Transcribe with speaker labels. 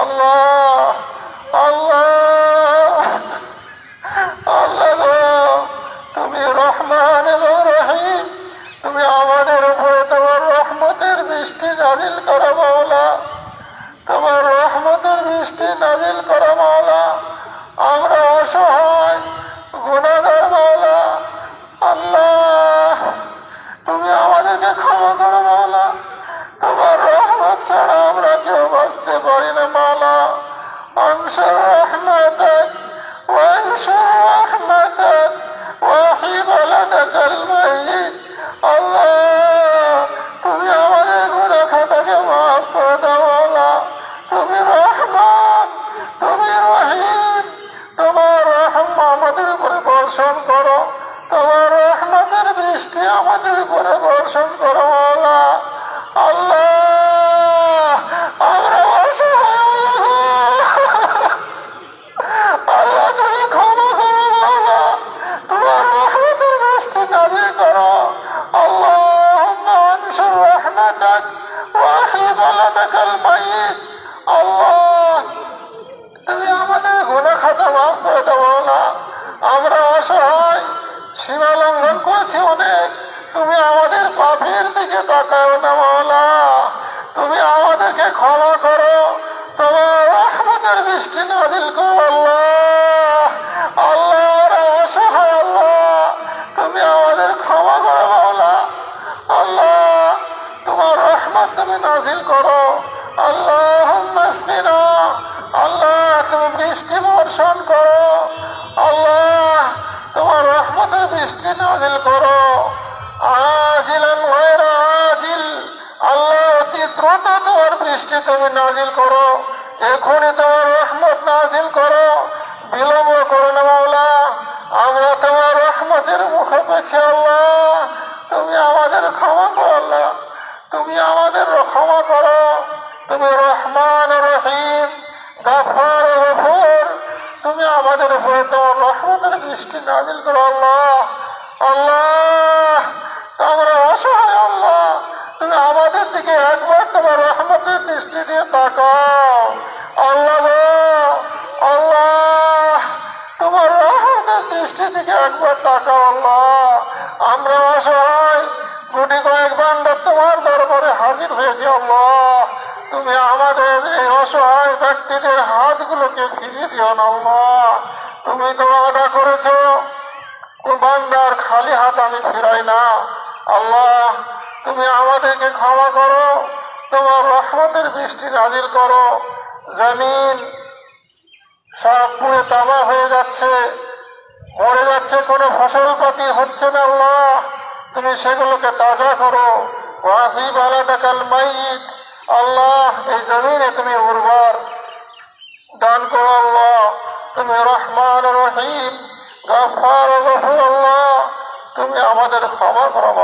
Speaker 1: আল্লাহ আল্লাহ আল্লাহ, তুমি রহমান রহিম, তুমি আমাদের তোমার রহমতের বৃষ্টি নাজিল করো মাওলা, তোমার রহমতের বৃষ্টি নাজিল করো মাওলা, আমরা অসহায় গুণাগার মাওলা, আল্লাহ, তুমি আমাদেরকে ক্ষমা করো মাওলা, তোমার রহমত ছাড়া আমরা অংশর রহমতক وانشر رحمتك وحي بلدك الميت আল্লাহ তুমি আমাদের গুণা খাতাকে মাফ করে দাও আল্লাহ তুমি রহমান তুমি রহিম তোমার রহম আমাদের উপরে বর্ষণ করো তোমার রহমতের বৃষ্টি আমাদের উপরে বর্ষণ করো انشر رحمتك واحي بلدك الميت আল্লাহ তুমি আমাদের গুণা খাতা মাফ করে দেবো না আমরা অসহায় সীমা লঙ্ঘন করেছি অনেক তুমি আমাদের পাপের দিকে তাকাও না মাওলা তুমি আমাদেরকে ক্ষমা করো তোমার রহমতের বৃষ্টি নাজিল করো আল্লাহ আল্লাহ, তুমি বৃষ্টি বর্ষণ করো। আল্লাহ, তোমার রহমতের বৃষ্টি নাজিল করো। আজিল আজিল। আল্লাহ, অতি দ্রুত তোমার বৃষ্টি তুমি নাজিল করো। এখনই তোমার বৃষ্টি নাজিল করো আল্লাহ। আল্লাহ আমরা অসহায় আল্লাহ। তুমি আমাদের দিকে একবার তোমার রহমতের দৃষ্টি দিয়ে তাকাও। আল্লাহ আল্লাহ, তোমার রহমতের দৃষ্টি থেকে একবার তাকাও আল্লাহ। আমরা অসহায়, গুটি কয়েক বান্ডার তোমার দরবারে হাজির হয়েছি আল্লাহ। তুমি আমাদের এই অসহায় ব্যক্তিদের হাতগুলোকে ফিরিয়ে দিও না আল্লাহ। তুমি তো আদা করেছ বান্দার খালি হাত আমি ফেরাই না। আল্লাহ, তুমি আমাদেরকে ক্ষমা করো, তোমার রহমতের বৃষ্টি নাজিল করো। জমিন সব পুড়ে তামা হয়ে যাচ্ছে, মরে যাচ্ছে, কোনো ফসলপাতি হচ্ছে না আল্লাহ। তুমি সেগুলোকে তাজা করো। ওয়াহি বালাদাকাল মাইত। আল্লাহ, এই জমিনে তুমি উর্বর দান করো আল্লাহ। তুমি রহমান রহিম গাফার গফুর আল্লাহ তুমি আমাদের ক্ষমা করো